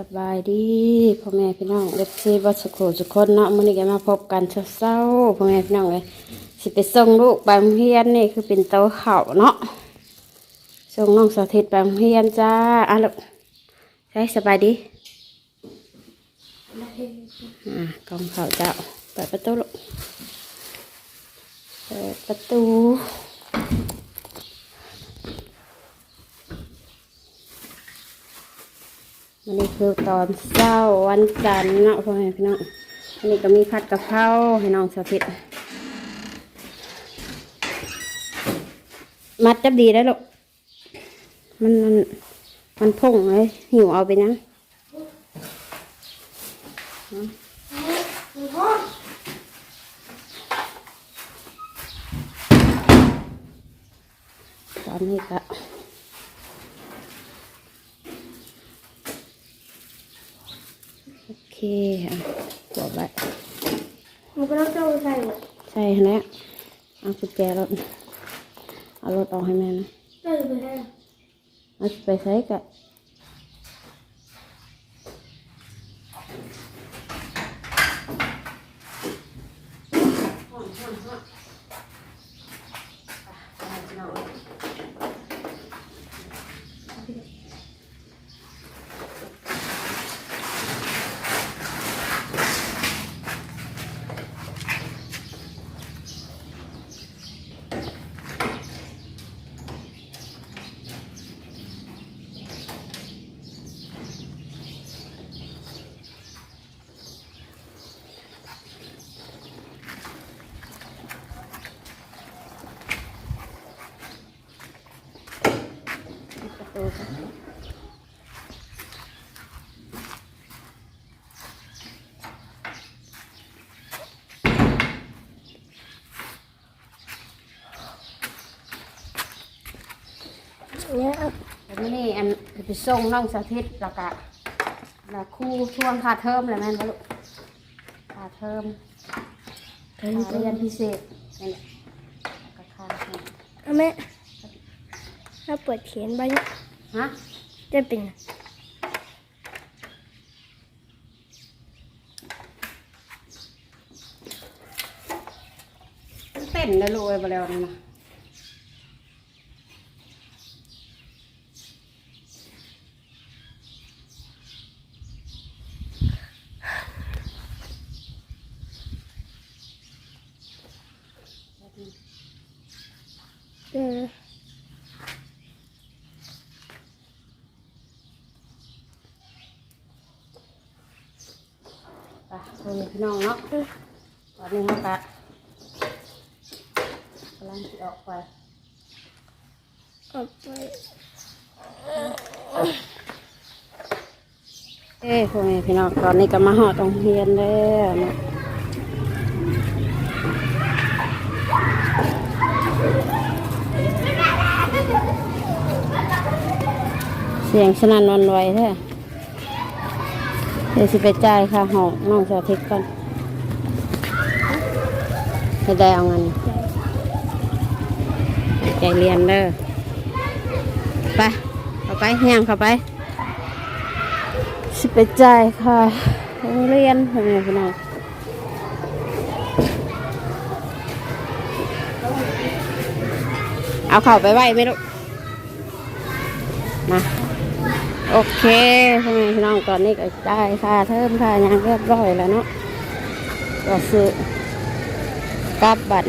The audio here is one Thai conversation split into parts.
สบายดีพ่อแม่พี่น้องเด็กซีบัสโคสุกคนเนาะมื้อนี้ก็มาพบกันเช้าๆพ่อแม่พี่น้องเลยสิไปส่งลูกไปโรงเรียนนี่คือเป็นเตาเข่าเนาะส่งน้องสาธิตไปโรงเรียนจ้าอะลูกใช้สบายดีอ่ากองเข่าเจ้าเปิดประตูลูกเปิดประตู วันนี้คือตอนเช้าวันจันทร์เนาะพ่อแม่พี่น้องอันนี้ก็มีผัดกะเพราให้น้องสาธิตมัดจับดีได้หรอกมันมันมันพุ่งเลยหิวเอาไปนะตอนนี้ก็ อเคอะกดไว้มันก็ต้องเจ้าใส่หมดใช่ฮะเนี่ยเอากุญแจรถเอารถออกให้แม่นะเจ้าไปได้เอาไปใช้กับ ประตูก่อนแล้วนี่อันไปส่งน้องสาธิตแล้วก็แล้วครู่ช่วงค่าเทอมเลยแม่นบ่ลูกค่าเทอมค่าเรียนพิเศษนี่นแหละแล้วก็ค่าเทอม เอาแม่ถ้าเปิดเขียนไป ฮะจะเป็นไงเต้นแล้วลูกไอ้บอลนี่นะ ไปคุยพี่น้องเนาะตอนนี้เขากะกำลังจะออกไปเอาไปเอ้พ่อแม่พี่น้องตอนนี้ก็มาหอดโรงเรียนแล้วเนาะเสียงสนั่นวันไหวแท้ เดี๋ยวสิไปจ่ายค่าห้องน้องสาธิตก่อนจะได้เอาเงินใจเรียนเด้อไปเอาไปย่างเข้าไป สิไปจ่ายค่ะโรงเรียนพ่อแม่พี่น้องเอาเข่าไปไหวไหมลูกมา โอเคพ่อแม่พี่น้องตอนนี้ก็จ่ายค่าเทอมค่ายังเรียบร้อยแล้วเนาะก็ซื้อกลับบัตร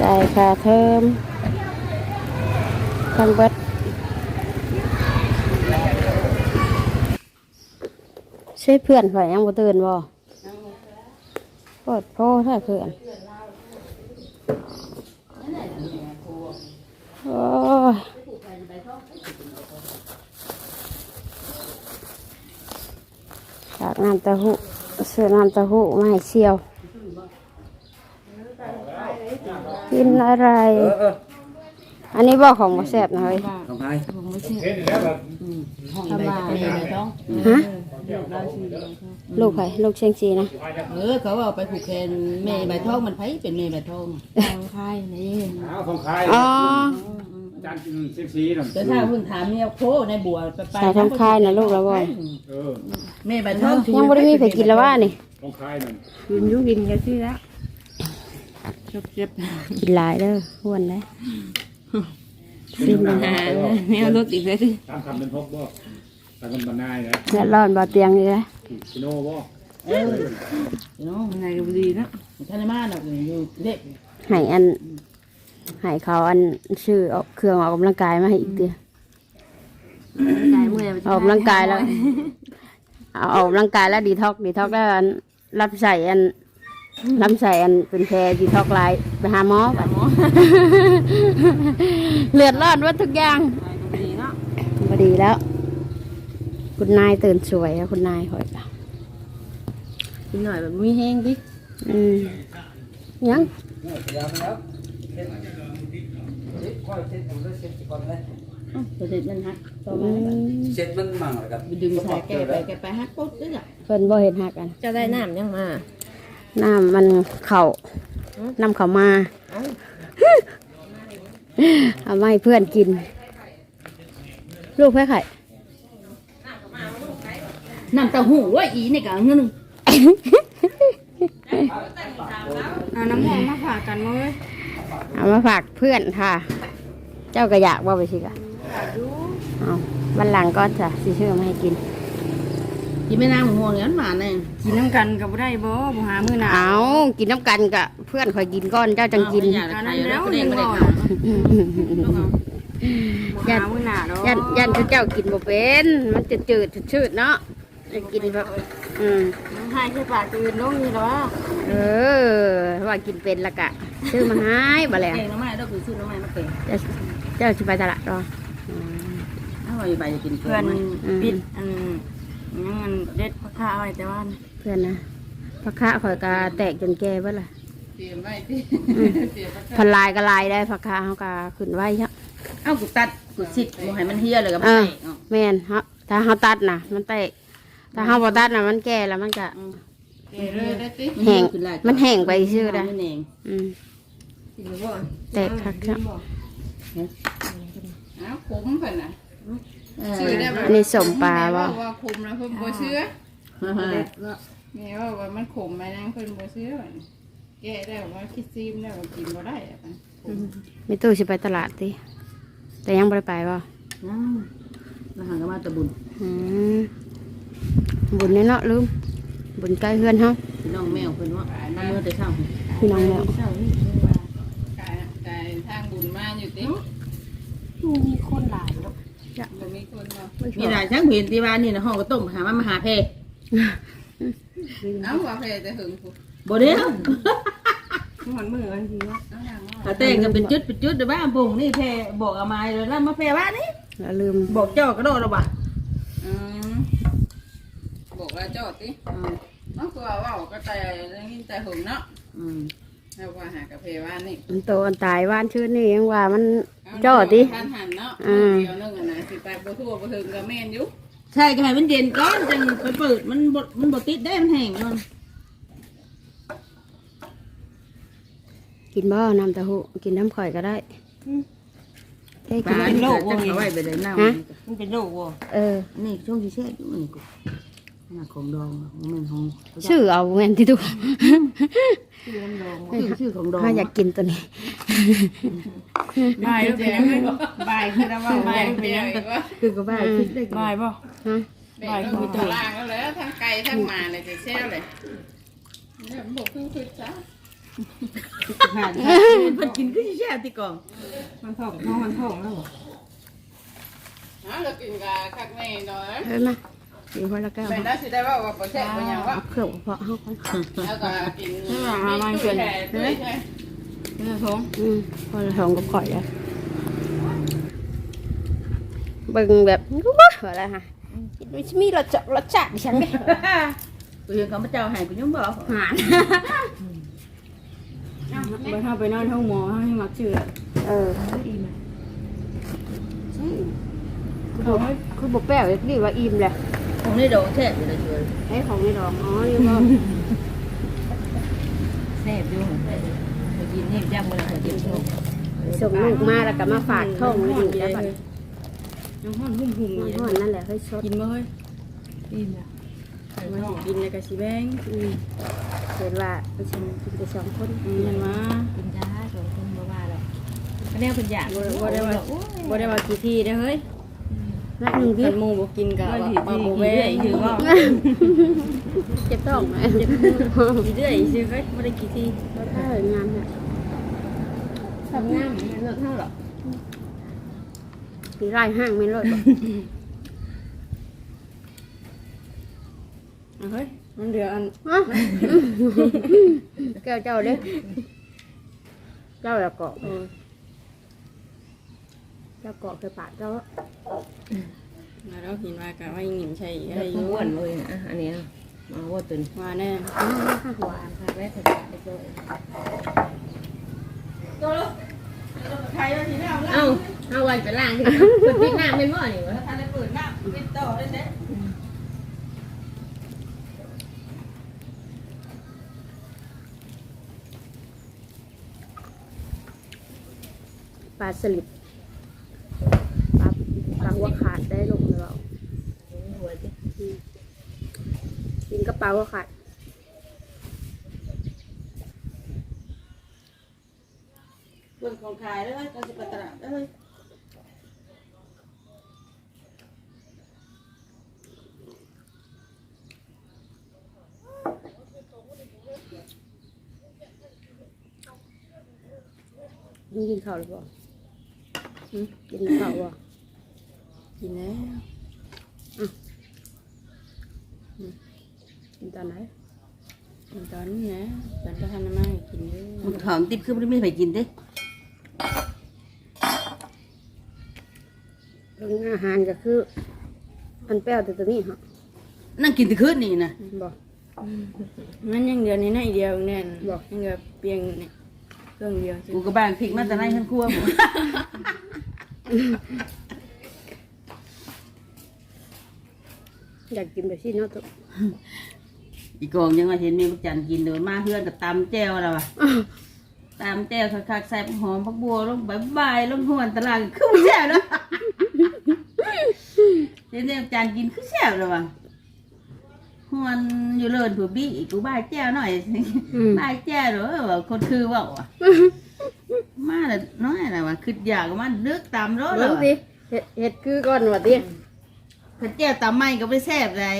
จ่ายค่าเทอมทั้งเบิดใช่เพื่อนข่อยยังบ่ตื่นบ่ปวดโพใช่เพื่อน โอ้ยจากน้ำเตะหูเสื้อน้ำเตะหูมาให้เชียว กินอะไร อันนี้บอกของบ่แซ่บนะเฮ้ยของใครทำมาในไหนท้องฮะ เราชีลูกไผลูกเชียงจีนะเออเขาเอาไปผูกแขนแม่ใบทองมันไผเป็นแม่ใบทองทางค่ายนี่เอาของใครอ๋อใบจานเซ็กซี่นั่นแต่ถ้าเพิ่งถามเมียโคในบัวไปไปใส่ทำคายนะลูกแล้วบ่เออแม่ใบทองยังบ่ได้มีไผกินแล้วว่านี่ต้องคายนั่นกินยุกินกันสิแล้วเจ็บกินหลายเด้ออ้วนเลยซิมนะๆเนี่ยรถอีกเลยสิตามคำเป็นพกบ่ ตามคำบรรณายนะเลือดร้อนบ่เตียงนี่นะชิโน่บ่เออเนาะมันไงก็ดีนะท่านมาดอกอยู่เด็กให้อันให้เขาอันชื่อเอาเครื่องออกกำลังกายมาให้อีกเดียวกายเมื่อยออกกำลังกายแล้วเอาออกกำลังกายแล้วดีท็อกดีท็อกแล้วอันรับใส่อันรับใส่อันเป็นแพรดีท็อกไลน์ไปหาหมอก่อนเลือดร้อนวัดทุกอย่างดีเนาะพอดีแล้ว คุณนายตื่นสวยอะคุณนายคอยปะกินหน่อยแบบมีแห้งดิอืมยังประเด็นมันฮักต่ออืมามเช็ดมันมั่งแล้วกับไปดึงสายแกไปแกไปฮักปุ๊บด้วยอะเพิ่นบ่เห็นหักกัน จะได้น้ำยังมา น้ำมันเข่าน้ำเข่ามาเอามาให้เพื่อนกิน ลูกแพ้ไข่ น้ำเต้าหู้ว่าอีนี่กะเงินเอาน้ำหอมมาฝากกันมั้ยเอามาฝากเพื่อนค่ะ เจ้าก็อยากว่าไปสิกะเอาวันหลังก็จะสิชื่อมาให้กินกินไม่น้ำหัวเงี้ยหมาเนี่ยกินน้ำกันกับได้บ่บ่หามื้อหนาเอากินน้ำกันกะเพื่อนคอยกินก้อนเจ้าจังกินอยากใครแล้วก็เด็กไม่ได้บ่หามื้อหนาเนาะยันยันเจ้ากินบ่เป็น มันจะจืดชืดๆเนาะ จะกินแบบอืมให้ใช่ปากตื่นลงนี่หรอเออ ว่ากินเป็นละกะ ซื้อมาให้บ่แล้วเก่งน้ำไม้เราคือซื้อน้ำไม้มาเก่งเจ้าเจ้าสิไปตลาดรอถ้าเราไปจะกินเพื่อนปิดอันยังอันเด็ดพักข้าวไว้แต่ว่าเพื่อนนะพักคะข่อยกาแตกจนแก่เบ่ล่ะเตรียมไว้ที่พันลายก็ลายได้พักคะเฮากาขึ้นไว้ครับเอ้ากูตัดกูสิบกูให้มันเฮียเลยกับเอมันอแม่นฮะถ้าเฮาตัดน่ะมันแตก ถ้าเฮาบ่ตัดน่ะมันแก่แล้วมันก็แห้งมันแห้งไปซื่อได้ได้เองอืมแตกคักครับอ้าวคุ้มเพิ่นน่ะซื้ชื่อได้อบ่อันนี้สมปลาแม่บ่ว่าว่าคุ้มแล้วเพิ่นบ่เชื่อได้แม่ว่าว่ามันขมไปนั่งเพิ่นบ่เชื่อบัดนี้แก้ได้ว่าคิดซีมได้ว่ากินบ่ได้อะค่ะมีตู้สิไปตลาดติแต่ยังบ่ได้ไปบ่แล้วหางก็มาตะบุญอืม บุญแน่เนาะลืมบุญใกล้เฮือนเฮาพี่น้องแมวเพิ่นว่ามาเมื่อแต่เช้าพี่น้องแล้วกายกายทางบุญมาอยู่ติมีคนหลายลูกบ่มีคนเนาะมีหลายช่างเห็นที่บ้านนี่นะห้องก็ต้มหามามาหาเพเอ้าว่าเพจะหึงผู้บ่เด้อมันมือกันทีว่าเอาอย่างว่าถ้าแต่งกันเป็นจุดเป็นจุดเดี๋ยวบ้านปุ่งนี่เพบอกเอามาเลยแล้วมาเพบ้านนี่แล้วลืมบอกเจ้ากระโดดแล้วบ่อืม บอกว่าจอดติเนาะคือว่าเว้าก็แต่ได้ยินแต่หึงเนาะอืมแล้วว่าหากาแฟว่านี่มันโตอันตายว่านชื่อนี่ยังว่ามันจ่อติท่านหันเนาะอืม เดียวนึงอะนะสิไปบ่ทั่วบ่ถึงก็แม่นอยู่ใช่ก็ให้มันเย็นก่อนจังไปเปิดมันบดมันบดติดได้มันแห้งมันกินบ่น้ำเต้าหู้กินน้ำข่อยก็ได้ได้ปกินลาได้ที่จังเอาไว้ไปเลยน้ำฮะ มันเป็นโรคบ่เออ นี่ช่วงที่แช่อยู่นี่กู น่าของดองของมันของชื่อเอาแม่นที่ตัวชื่อชื่อของดองถ้าอยากกินตัวนี้บายเป็นยังไงบายคือแล้วว่าบายเป็นยังอีกว่าคือก็บ้าคิดได้บายบ่ฮะแบ่งก็มีตารางแล้วแหละทั้งไก่ทั้งหมาเลยจะแช่เลยเนี่ยมันบอกคือคือจ้าผ่านมันกินก็แช่ที่กล่องมันท้องท้องมันท้องแล้วบ่ฮะเรากินกาคักแม่หน่อยเฮ้ยมา กินคนละแก้วเป็นได้สิได้ว่าว่าบ่แช่บ่หยังว่าเอาเครื่องเพาะเฮาก่อนแล้วก็กินมีตู้แช่ด้วยใช่เนื้อท้องอืมพอละสองกับข่อยอะเบิ่งแบบว้าอะไรฮะมันจะมีรสจัดรสจัดดิฉันไหมกูยังเขามาเจ้าให้กูยังบอกหานบ่ถ้าไปนอนห้องหมอให้มักชื่อเออคือบอกคือบอกแป้วอีกนี่ว่าอิ่มแหละ ของนี่ดอกแช่อยู่เลยช่วยไอ้ของในดอกอ๋อนี่ว่าแซ่บอยู่ไปกินนี่ย่างมาเลยกินทุกส่งลูกมาแล้วก็มาฝากท้องไว้ดีแล้วบัดน้ำห้อนหุ่มหุ่มน้ำๆห้อนนั่นแหละเฮ้ยชดกินบ่เฮ้ยกินอะมาสิกินแล้วก็สิแบ่งอืมเห็นว่าไปชิมกินไปสองคนอืมมันมากินยาสองคนบ่ว่าหรอกก็ได้เป็นอยากบ่บ่ได้ว่าบ่ได้ว่ากี่ทีเด้อเฮ้ย นักหนึ่งที่คันหมู่บ่กินก็ว่าบ่บ่แบ่งถือว่าเจ็บท้องไหมสิเรื่อยสิเฮ้ยบ่ได้กี่ทีถ้างามเนี่ยทำงามเลิกเท่าหรอมีไร่ห้างไม่รอดบ่เฮ้ยมันเดืออันฮะแก้วเจ้าเด้อเจ้าละเก จ้าเกาะเคยปาดเจ้ามาแล้วกินว่าก็ว่าหญิงใช่อะไรอยุ่ยู่งวนเลยนะอันนี้มาว่าตุนว่าแน่หวานพาแม่ถึงไปโจยใครว่าที่นี่เอาละเอ้าเอาวันไปล่างที่ปิดหน้าเป็นบ่นี่วะถ้าได้เปิดหน้าปิดต่อได้เด้ปลาสลิดปลาปลาหัวขาดได้ลงหรือเปล่า หัวจิ กินกระ เป๋าหัวขาดเปิดของขายได้ไหมก็จะไปตลาดได้ไหมมึงกินข้าวหรือเปล่าหืมกินข้าวบ่กินแล้ว กินตอนไหนกินตอนนี้นะตอนก็ทำน้ำมันกินเยมึงอะถามติ๊บคือไม่มีใครกินเด้เรื่องอาหารก็คือ อันแป้วแต่ตัวนี้ฮะนั่งกินแตะคืนนี่นะบอก มันยังเดือนนี้นะอีเดียวแน่นบอก ยังเดือเพียงนี่เครื่องเดียวกูก็บ้างพริกมาแต่ในขั้นครัวหมดอยากกินแบบที่เนาะตัว อีกองยังมาเห็นมีบักจันกินเดินมาเพื่อนกับตำแจ่วแล้วว่ะตำแจ่วคักๆใส่หอมผักบัวลงใบใบายลงหวนตลาดคือบ่แซ่บเนาะเห็นเนี่ยจันกินคือแซ่บแล้วว่ะหวนอยู่เลินผัวบี้อีกกูบ้ายแจ่วหน่อยอืมบ้ายแจ่วเหรอว่าคนคือเว่าว่ะมาแล้วน้อยอะไรวะคืออยากมันเลือกตำรถแล้เบิ่วงสิเห็ดเห็ดคือก่อนว่าติถ้าแจ่วตำไม่ก็ไม่แซ่บเลย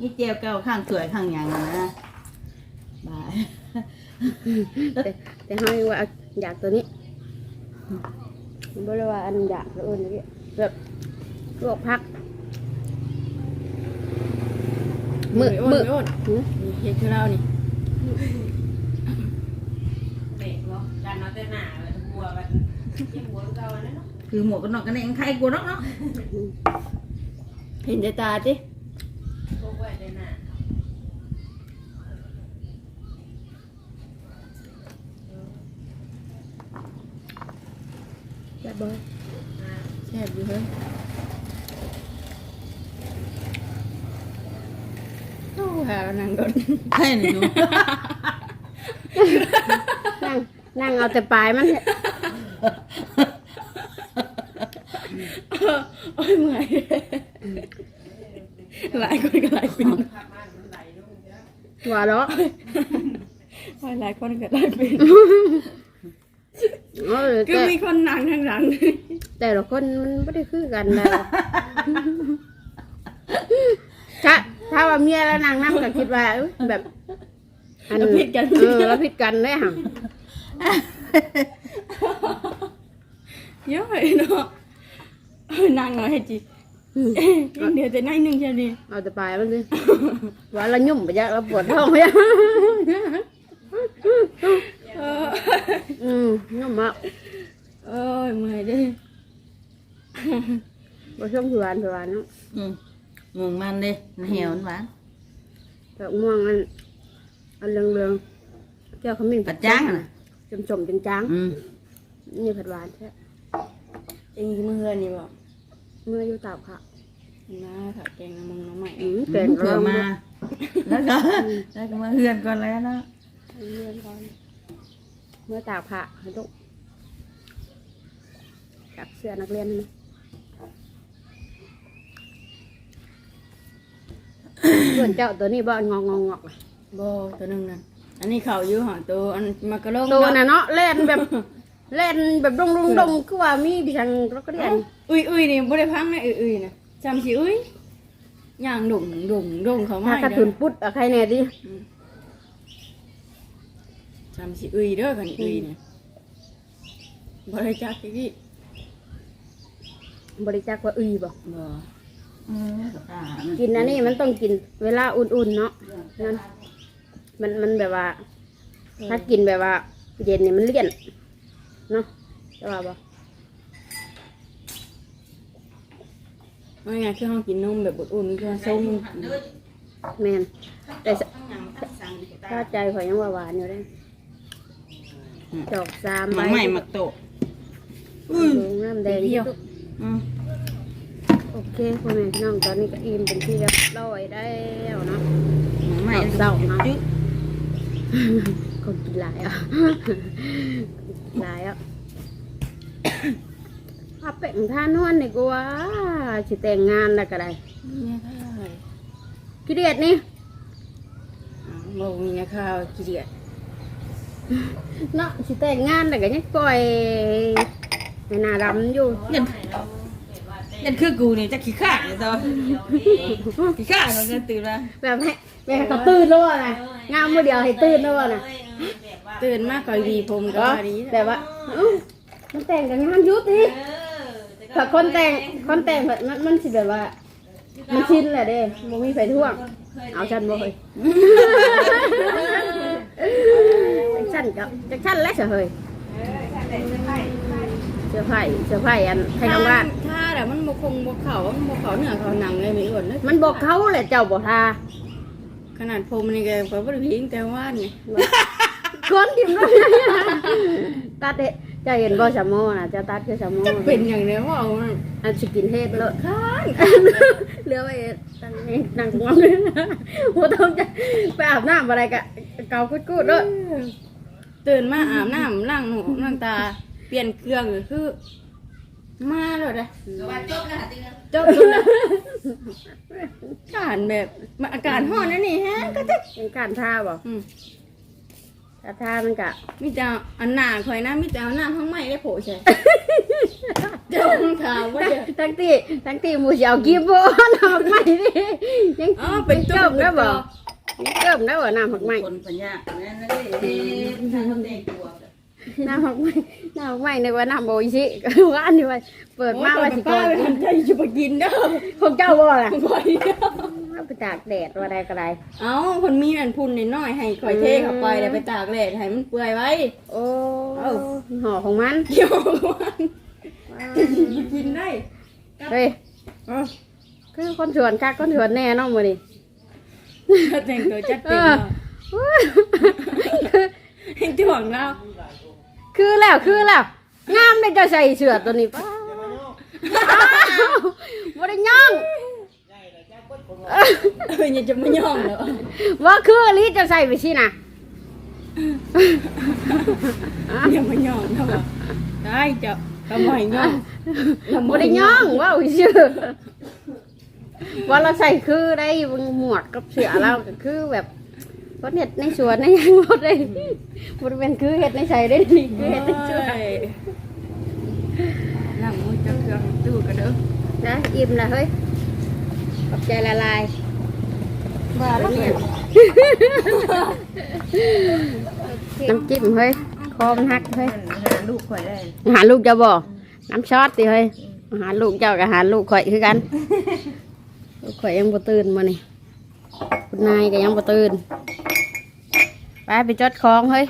นี่แจ่วเก่าข้างสวยข้างหยังนะบายแต่แต่เฮายังว่าอยากตัวนี้บ่ได้ว่าอันอยากแล้วอื่นนี่แบบลวกผักมือโอ้มืยอโอ้ยหืมนี่เฮ็ดคือเรานี่เด็กเนาะการนอนแต่หน้าบัวกันกินหัวเก่าอันนั้นเนาะคือหมวกกันน็อกกันเองใครกูน็อกเนาะเห็นแต่ตาติพวก ไว้แต่หน้าแบบบ่แซ่บอยู่เฮ้ยโอ้หานั่งก่อนใช่หนูนั่งนั่งเอาแต่ปลายมันเนี่ยโอ้ยเมื่อย หลายคนก็หลายปีว่าเนาะหลายคนก็หลายปีเออก็แต่มีคนนั่งทางหลังแต่ละคนมันไม่ได้คือกันเลยถ้าถ้าว่าเมียแล้วนางนั่งก็คิดว่าเอ้ยแบบอันเราผิดกันเออเราผิดกันเลยค่ะเยอะเนาะเออนั่งเอาให้จี ยังเดียวแต่นั่งหนึ่งแค่นี้เอาแต่ปลายมันสิว่าเรายุ่มไปยักเราปวดท้องไปยักเอออืมยุ่มอะเอ้ยเมื่อยเดิบ่ช่วงคือวานคือวานเนาะอืมมึงมันดิเหี่ยวมันหวานแต่ม่วงอันอันเหลืองๆแก้วขมิ้นปัดจ้างอะนะจมจมๆจางอืมนี่ผัดหวานใช่เองเมื่อนี่บอก เมื่ออยู่ตากค่ะน้าถักแกงน้ำมันน้ำใหม่อืมเกิแก่นงเผื่อมา แล้วก็แล้วก็มาเฮือนก่อนแล้วเนาะเมื่อก่อนเมื่อตากผ้าให้ลูกกับเสื้อนักเรียนนั่นนะส่วนเจ้าตัวนี้บ่งองงงอกเลยบ่ตัวหนึงนั่นอันนี้เขาอยู่หอตัวอันมากระลงตัวน่ะเนาะเล่นแบบ เล่นแบบดงดงดงคือว่ามีดิฉันรถก็เรียนอุ้ยอุ้ยนี่บ่ได้พังนะอุ้ยอุ้ยนะจำสิอุ้ยย่างดุ่งดุ่งดุ่งเขามาถ้ากระตุนปุ๊ดอะใครแน่ดิจำสิอุ้ยเด้อกันอุ้ยเนี่ยบ่ได้จักอีกบริจาคว่าอือบ่บ่เออตามันกินอันนี้มันต้องกินเวลาอุ่นๆเนาะนั่นมันมันแบบว่า ถ้ากินแบบว่า เย็นนี่มันเลี่ยน เนาะจะว่าบ่ว่าไงคือเฮากินนมแบบอุ่นๆคือส้มแม่นแต่สทั้งหยังทั้งสั่งดิตาถ้าใจข่อยยังว่าหวานอยู่เลยดอกสามหมักใหม่หมักโตะลงน้ำแดงเที่ยวอืมโอเคพ่อแม่พี่น้องตอนนี้ก็อิ่มเป็นที่เรียบร้อยแล้วเนาะหมักใหม่เศร้าเนาะจึ๊กคนกินหลายอะ หลายอะถ้าเป็นท่านวลนี่กูว่าสิแต่งงานแล้วก็ได้เนี่ยค่ะกี่เดียดนี่บ่มีนะข้าวขี้เดียดเนาะสิแต่งงานแล้วก็ยังปล่อยไม่น่าดำอยู่ยันยันคือกูนี่จะขี้ข้าเลยตัวขี้ข้าเขาจะตื่นมาแบบให้แบบให้เขาตื่นแล้วนะงามมือเดียวให้ตื่นแล้วนะ ตื่นมาก่อยวีผมก็ก็ว่าดีแต่ว่าเอ้ามันแต่งกับงานอยุติถ้าคนแต่งคนแต่งแบบมันมันสิแบบว่า มันชินแหละเด้บ่มีไฟท่วง เอาฉันบ่เฮ้ยจักฉันกับจักฉันแล้วเสียเฮ้ยเสื้อไผ่เสื้อไผ่อันไทยกำลังถ้าแต่มันบ่คงบ่เขามันบ่เขาเหนือเขาหนังเลยมีอ้วนเลยมันบอกเขาแหละเจ้าบ่ทาขนาดผมนี่ก็ก็บ่ได้พิงแต่ว่านี่ คนทิมแล้วตัดเด้เจะเห็นบ่สามโมน่ะเจะตัดคือสามโมจะเป็นอย่างเดียวว่าเอามันอันสกินเฮดเลยค้านเหลือไว้ตั้งนี้นั่งงอนเลยหัวต้องจะไปอาบน้ำอะไรกะเกากุดกุดๆเลยตื่นมาอาบน้ำล้างหูล้างตา เปลี่ยนเครื่องก็คือ มาแล้วเด้อจบแล้วติ๊กจบแล้วการแบบมาอากาศร้อนนะนี่ฮะก็จะเป็นการท่าบ่ อืมถ้าท่ามันกะมีแต่อันหนาข่อยนะมีแต่เอาหน้าข้างใหม่ได้โผล่ใช่เจ้าของถามว่าเดี๋ยวทั้งที่ทั้งที่หมูสิเชาวกีบบ่น้ำหมักไหม้ดิยังอ๋อเป็นเกิตุ้มได้บ่ยังเกิมได้บ่น้ำหมักไหม้คนปัญญานั่นเลยเอ๊ะทำแต่งตัวน้ำหมักไหม้น้ำหมักไหม้นึกว่าน้ำโบอิชิว่าอันนี้ว่าเปิดมาว่าสิป้าก่อนไปทำใจจะไปกินเด้อของเจ้าบ่ล่ะ ข่อยเด้อเอาไปตากแดดว่าใดก็ได้เอ้าคนมีนั่นพุ่นนิดหน่อยให้ข่อยเทเข้าไปแล้วไปตากแดดให้มันเปื่อยไว้ โอ้เอ้า ห่อของมันเกี่ยวกับมันกินได้เฮ้ยเอ้าคือคนชวนคักคนชวนแน่เนาะมื้อนี้แต่งตัวจัดเอเต็มอเนาะให้ถ่วงเราคือแล้วคือแล้วงามได้เจะใส่เสื้อตัวนี้ป้าบ่ได้ย่อง เอออย่าจะไม่ย่องเหรอว่าคืออลิจะใส่ไปสินะอย่ามาย่องนะวะได้จ้าทำไมย่องบ่ได้ย่องว่าอีชื่อว่าเราใส่คือได้หมวกกับเสือเราก็คือแบบคนเห็ดในสวนในยังหมดเลยบ่ได้เป็นคือเห็ดในใส่ได้นี่คือเห็ดในสวนนั่งมือจะเครื่องตู้กันเด้อนะอิ่มละเฮ้ย ขอบใจละลายบ้าแล้วเนี่ยน้ำจิ้มเฮ้ยคอมันหักเฮ้ยหาลูกข่อยได้อาหารลูกเจ้าบ่น้ำซอสติเฮ้ยอาหารลูกเจ้ากับอาหารลูกข่อยคือกันลูกข่อยยังบ่ตื่นมานี่คุณนายก็ยังบ่ตื่นไปไปจดของเฮ้ย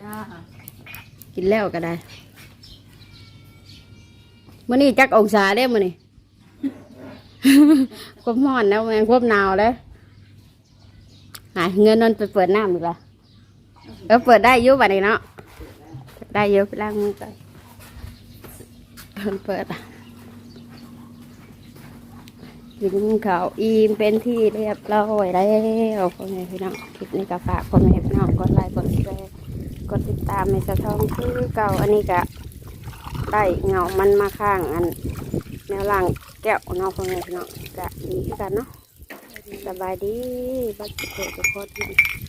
จ้ากินแล้วก็ได้มื้อนี้จักองศาเด้มื้อนี้ ควบร้อนแล้วแม่งควบหนาวแล้วหาเงินนนไปเปิดน้ำอีกละเออเปิดได้อยุบัดนี้เนาะได้เยอะไปล้างมือก่อนเพิ่นเปิดอะกินข้าวอิ่มเป็นที่เรียบร้อยแล้วพ่อแม่พี่น้องคลิปนี้ก็ฝากพ่อแม่พี่น้องกดไลค์กดแชร์กดติดตามในสะท้องคือเก่าอันนี้กะไปได้เงามันมาข้างอันแนวล่าง แก้วเนาะพ่อแม่พี่น้องกะดีกันเนาะสบายดีบัดสุขทุกคน